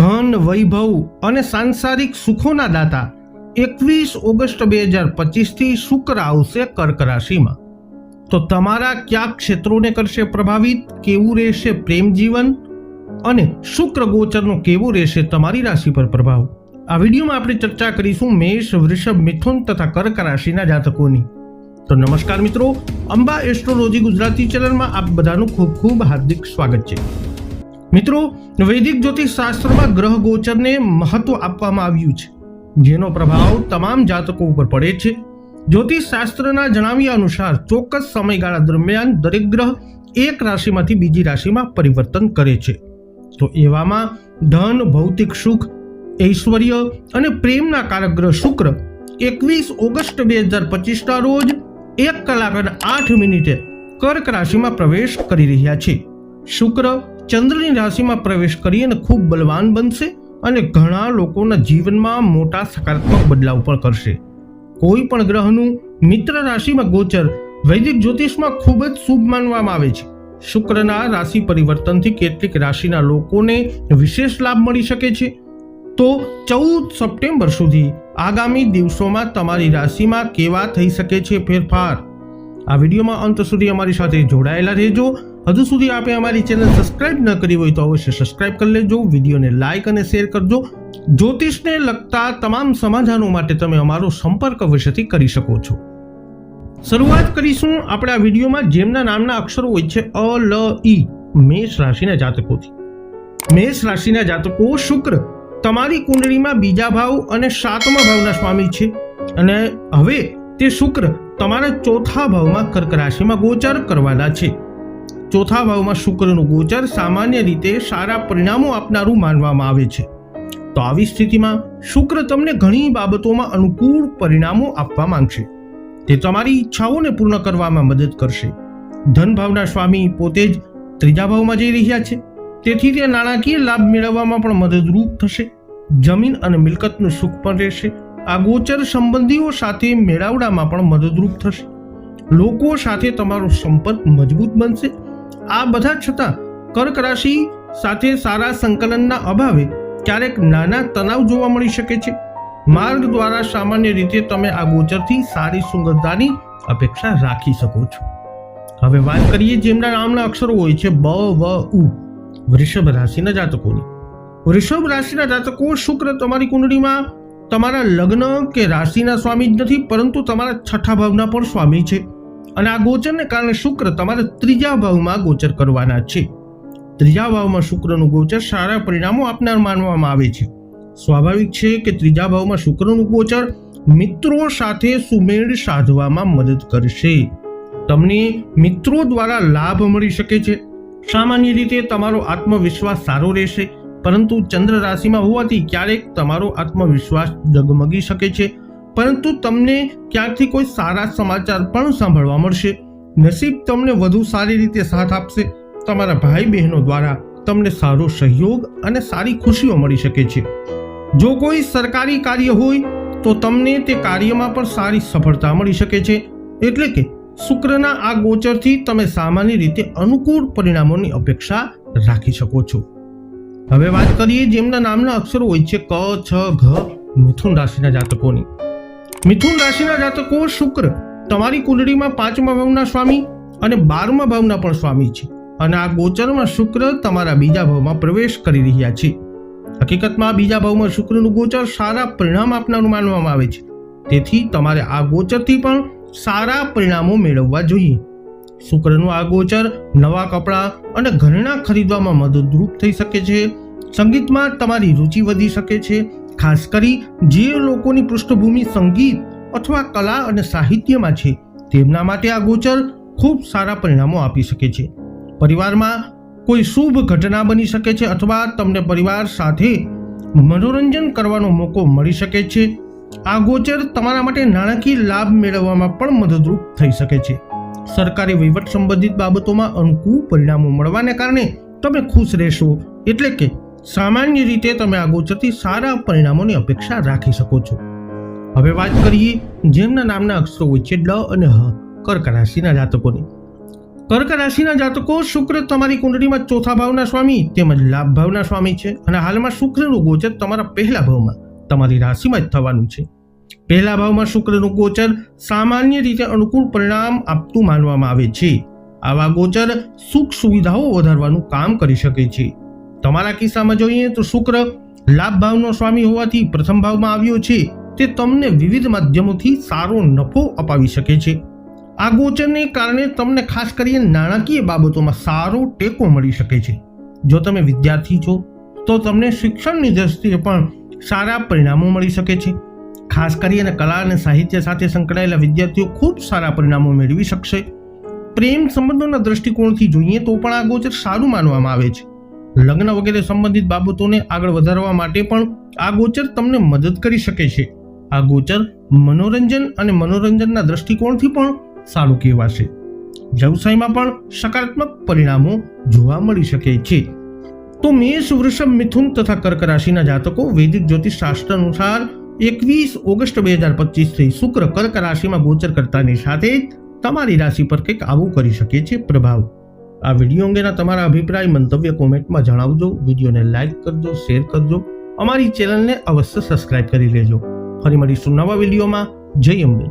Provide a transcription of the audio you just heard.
ધન, વૈભવ અને સાંસારિક સુખોના દાતા એકવીસ ઓગસ્ટ બે હજાર પચીસથી શુક્ર આવશે કર્ક રાશિમાં. તો તમારા કયા ક્ષેત્રોને કરશે પ્રભાવિત? કેવું રહેશે પ્રેમ જીવન? અને શુક્ર ગોચરનો કેવો રહેશે તમારી રાશિ પર પ્રભાવ? આ વિડીયોમાં આપણે ચર્ચા કરીશું મેષ, વૃષભ, મિથુન તથા કર્ક રાશિના જાતકોની. તો નમસ્કાર મિત્રો, અંબા એસ્ટ્રોલોજી ગુજરાતી ચેનલમાં આપ બધાનું ખૂબ ખૂબ હાર્દિક સ્વાગત છે. મિત્રો, વૈદિક જ્યોતિષ શાસ્ત્રમાં ગ્રહ ગોચરને મહત્વ આપવામાં આવ્યું છે. જેનો પ્રભાવ તમામ જાતકો ઉપર પડે છે. જ્યોતિષ શાસ્ત્રના જણાવ્યા અનુસાર, ચોક્કસ સમયગાળા દરમિયાન દરેક ગ્રહ એક રાશિમાંથી બીજી રાશિમાં પરિવર્તન કરે છે. તો એવામાં ધન, ભૌતિક સુખ, ઐશ્વર્ય અને પ્રેમના કારક ગ્રહ શુક્ર એકવીસ ઓગસ્ટ બે હજાર પચીસના રોજ એક કલાક અને આઠ મિનિટે કર્ક રાશિમાં પ્રવેશ કરી રહ્યા છે. શુક્ર ચંદ્રની રાશિમાં પ્રવેશ કરી અને ખૂબ બલવાન બનશે અને ઘણા લોકોના જીવનમાં મોટા સકારાત્મક બદલાવ પણ કરશે. કોઈ પણ ગ્રહનું મિત્ર રાશિમાં ગોચર વૈદિક જ્યોતિષમાં ખૂબ જ શુભ માનવામાં આવે છે. શુક્રના રાશિ પરિવર્તનથી કેટલીક રાશિના લોકોને વિશેષ લાભ મળી શકે છે. તો ચૌદ સપ્ટેમ્બર સુધી આગામી દિવસોમાં તમારી રાશિમાં કેવા થઈ શકે છે ફેરફાર? આ વિડીયોમાં અંત સુધી અમારી સાથે જોડાયેલા રહેજો. હજુ સુધી આપે અમારી ચેનલ સબસ્ક્રાઇબ ન કરી હોય તો અવશ્ય સબસ્ક્રાઇબ કરી લેજો, વિડીયોને લાઇક અને શેર કરજો. જ્યોતિષને લગતા તમામ સમાધાનો માટે તમે અમારો સંપર્ક અવશ્યથી કરી શકો છો. શરૂઆત કરીશું આપણે આ વિડીયોમાં, જેમના નામના અક્ષરો હોય છે અ, લ, ઈ, મેષ રાશિના જાતકોથી. મેષ રાશિના જાતકો શુક્ર, તમારી કુંડળીમાં બીજા ભાવ અને સાતમા ભાવના સ્વામી છે. અને હવે તે શુક્ર તમારા ચોથા ભાવમાં કર્ક રાશિમાં ગોચર કરવાના છે. ચોથા ભાવમાં શુક્રનું ગોચર સામાન્ય રીતે સારા પરિણામો આપનારું માનવામાં આવે છે. તો આવી સ્થિતિમાં શુક્ર તમને ઘણી બાબતોમાં અનુકૂળ પરિણામો આપવા માંગશે. તે તમારી ઈચ્છાઓને પૂર્ણ કરવામાં મદદ કરશે. ધન ભાવના સ્વામી પોતે જ ત્રીજા ભાવમાં જઈ રહ્યા છે. તેથી તે નાણાકીય લાભ મેળવવામાં પણ મદદરૂપ થશે. જમીન અને મિલકતનું સુખ પણ રહેશે. આ ગોચર સંબંધીઓ સાથે મેળાવડામાં પણ મદદરૂપ થશે. લોકો સાથે તમારો સંપર્ક મજબૂત બનશે. આ બધા છતાં કર્ક રાશિ સાથે સારા સંકલનના અભાવે ક્યારેક નાના તણાવ જોવા મળી શકે છે. માર્ગ દ્વારા સામાન્ય રીતે તમે આ ગોચરથી સારી સુંદરતાની અપેક્ષા રાખી શકો છો. હવે વાત કરીએ જેમના નામના અક્ષરો હોય છે બ, વ, ઉ, વૃષભ રાશિના જાતકોની. વૃષભ રાશિના જાતકો શુક્ર તમારી કુંડળીમાં તમારા લગ્ન કે રાશિના સ્વામી જ નથી, પરંતુ તમારા છઠ્ઠા ભાવના પણ સ્વામી છે. અને આ ગોચરને કારણે શુક્ર તમારા ત્રીજા ભાવમાં ગોચર કરવાના છે. ત્રીજા ભાવમાં શુક્રનું ગોચર સારા પરિણામો આપનાર માનવામાં આવે છે. સ્વાભાવિક છે કે ત્રીજા ભાવમાં શુક્રનું ગોચર મિત્રો સાથે સુમેળ સાધવામાં મદદ કરશે. તમને મિત્રો દ્વારા લાભ મળી શકે છે. સામાન્ય રીતે તમારો આત્મવિશ્વાસ સારો રહેશે. પરંતુ ચંદ્ર રાશિમાં હોવાથી ક્યારેક તમારો આત્મવિશ્વાસ ડગમગી શકે છે. પરંતુ તમને ક્યાંકથી કોઈ સારા સમાચાર પણ સાંભળવા મળશે. નસીબ તમને વધુ સારી રીતે સાથ આપશે. તમારા ભાઈ બહેનો દ્વારા તમને સારો સહયોગ અને સારી ખુશીઓ મળી શકે છે. જો કોઈ સરકારી કાર્ય હોય, તો તમને તે કાર્યમાં પણ સારી સફળતા મળી શકે છે. એટલે કે શુક્રના આ ગોચરથી તમે સામાન્ય રીતે અનુકૂળ પરિણામોની અપેક્ષા રાખી શકો છો. હવે વાત કરીએ જેમના નામના અક્ષરો હોય છે ક, છ, ઘ, મિથુન રાશિના જાતકોની. મિથુન રાશિના જાતકો શુક્ર તમારી કુંડળીમાં પાંચમા ભાવના સ્વામી અને બારમા ભાવના પણ સ્વામી છે. અને આ ગોચરમાં શુક્ર તમારા બીજા ભાવમાં પ્રવેશ કરી રહ્યા છે. હકીકતમાં બીજા ભાવમાં શુક્રનું ગોચર સારા પરિણામ આપનારું માનવામાં આવે છે. તેથી તમારે આ ગોચરથી પણ સારા પરિણામો મેળવવા જોઈએ. શુક્રનું આ ગોચર નવા કપડાં અને ઘરેણાં ખરીદવામાં મદદરૂપ થઈ શકે છે. સંગીતમાં તમારી રુચિ વધી શકે છે. ખાસ કરી જે લોકોની પૃષ્ઠભૂમિ સંગીત અથવા કલા અને સાહિત્યમાં છે, તેમના માટે આ ગોચર ખૂબ સારા પરિણામો આપી શકે છે. પરિવારમાં કોઈ શુભ ઘટના બની શકે છે અથવા તમને પરિવાર સાથે મનોરંજન કરવાનો મોકો મળી શકે છે. આ ગોચર તમારા માટે નાણાકીય લાભ મેળવવામાં પણ મદદરૂપ થઈ શકે છે. સરકારી વહીવટ સંબંધિત બાબતોમાં અનુકૂળ પરિણામો મળવાને કારણે તમે ખુશ રહેશો. એટલે કે સામાન્ય રીતે તમે આગોચરથી સારા પરિણામોની અપેક્ષા રાખી શકો છો. હવે વાત કરીએ જેમના નામના અક્ષરો હોય છે ડ અને હ, કર્ક રાશિના જાતકોની. કર્ક રાશિના જાતકો શુક્ર તમારી કુંડળીમાં ચોથા ભાવના સ્વામી તેમજ લાભ ભાવના સ્વામી છે અને હાલમાં શુક્રનું ગોચર તમારા પહેલા ભાવમાં તમારી રાશિમાં જ થવાનું છે. પહેલા ભાવમાં શુક્રનું ગોચર સામાન્ય રીતે અનુકૂળ પરિણામ આપતું માનવામાં આવે છે. આવા ગોચર સુખ સુવિધાઓ વધારવાનું કામ કરી શકે છે. તમારા કિસ્સામાં જોઈએ તો શુક્ર લાભ ભાવનો સ્વામી હોવાથી પ્રથમ ભાવમાં આવ્યો છે. તે તમને વિવિધ માધ્યમોથી સારો નફો અપાવી શકે છે. આ ગોચરને કારણે તમને ખાસ કરીને નાણાકીય બાબતોમાં સારો ટેકો મળી શકે છે. જો તમે વિદ્યાર્થી છો, તો તમને શિક્ષણની દ્રષ્ટિએ પણ સારા પરિણામો મળી શકે છે. ખાસ કરીને કલા અને સાહિત્ય સાથે સંકળાયેલા વિદ્યાર્થીઓ ખૂબ સારા પરિણામો મેળવી શકશે. પ્રેમ સંબંધોના દ્રષ્ટિકોણથી જોઈએ તો પણ આ ગોચર સારું માનવામાં આવે છે. લગ્ન વગેરે સંબંધિત બાબતોને આગળ વધારવા માટે પણ આ ગોચર તમને મદદ કરી શકે છે. આ ગોચર મનોરંજન અને મનોરંજનના દ્રષ્ટિકોણથી પણ સારું કહેવાશે. વ્યવસાયમાં પણ સકારાત્મક પરિણામો જોવા મળી શકે છે. તો મેષ, વૃષભ, મિથુન તથા કર્ક રાશિના જાતકો વૈદિક જ્યોતિષ શાસ્ત્ર અનુસાર એકવીસ ઓગસ્ટ બે હજાર પચીસથી શુક્ર કર્ક રાશિમાં ગોચર કરતાની સાથે તમારી રાશિ પર કંઈક આવું કરી શકે છે પ્રભાવ. આ વીડિયો અંગેના તમારા અભિપ્રાય, મંતવ્ય કોમેન્ટમાં જણાવજો. વિડીયોને લાઇક કરજો, શેર કરજો. અમારી ચેનલને અવશ્ય સબસ્ક્રાઇબ કરી લેજો. ફરી મળીશું નવા વિડીયોમાં. જય અંબે.